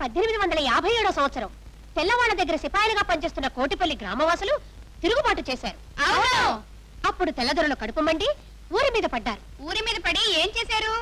పద్దెనిమిది వందల యాభై ఏడో సంవత్సరం. తెల్లవాళ్ళ దగ్గర సిపాయిలుగా పనిచేస్తున్న కోటిపల్లి గ్రామవాసులు తిరుగుబాటు చేశారు. అప్పుడు తెల్లదొరలు కడుపు మండి ఊరి మీద పడ్డారు. ఊరి మీద పడి ఏం చేశారు?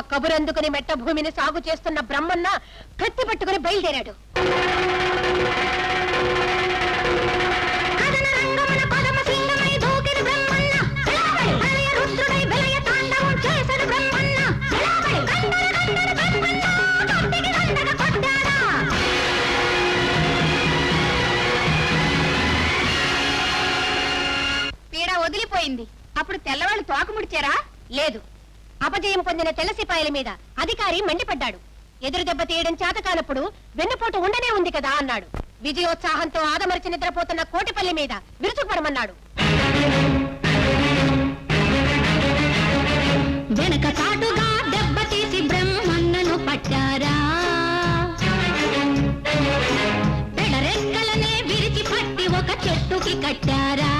కబురందుకుని మెట్ట భూమిని సాగు చేస్తున్న బ్రహ్మన్న కత్తి పట్టుకుని బయలుదేరాడు. పీడ వదిలిపోయింది. అప్పుడు తెల్లవాళ్ళు తోక ముడిచారా లేదు. అపజయం పొందిన తెల్ల సిపాయిల మీద అధికారి మండిపడ్డాడు. ఎదురు దెబ్బ తీయడం చేతకానప్పుడు వెన్నుపోటు ఉండనే ఉంది కదా అన్నాడు. విజయోత్సాహంతో ఆదమరిచి నిద్రపోతున్న కోటిపల్లి మీద విరుచుకుపడమన్నాడు. వెనక దెబ్బతీసి బ్రహ్మన్నను పట్టారా? పెడరెక్కలనే విరిచి పట్టి ఒక చెట్టుకి కట్టారా?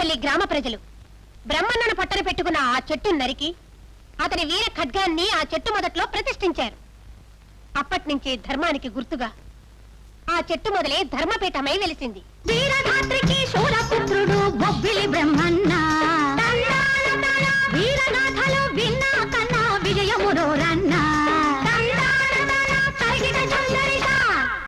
ఆ గ్రామ ప్రజలు. బ్రహ్మన్నను పట్టన పెట్టుకున్న ఆ చెట్టును నరికి అతని వీర ఖడ్గాన్ని ఆ చెట్టు మొదట్లో ప్రతిష్ఠించారు. అప్పట్నుంచి ధర్మానికి గుర్తుగా ఆ చెట్టు మొదలే ధర్మపీఠమై వెలిసింది. వీరధాత్రి